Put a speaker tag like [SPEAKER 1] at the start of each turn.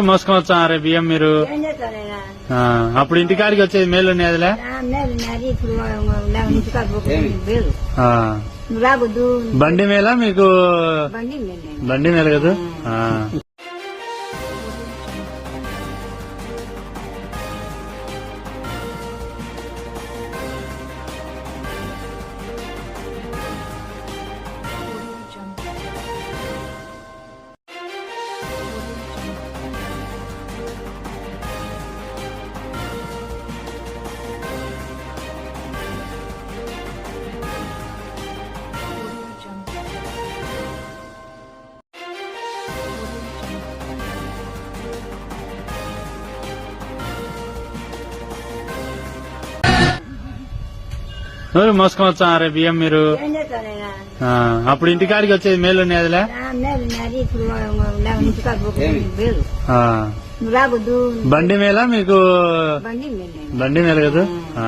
[SPEAKER 1] మోసుకొచ్చా రే బియ్యం మీరు. అప్పుడు ఇంటికాడికి వచ్చేది మేలు
[SPEAKER 2] రావద్దు
[SPEAKER 1] బండి మేళ మీకు?
[SPEAKER 2] బండి
[SPEAKER 1] మేలు కదా? మోసుకొచ్చా రే బియ్యం మీరు. అప్పుడు ఇంటికాడికి వచ్చేది మేలు ఉన్నదిలే బండి మేళ మీకు? బండి మేలు కదా? ఆ.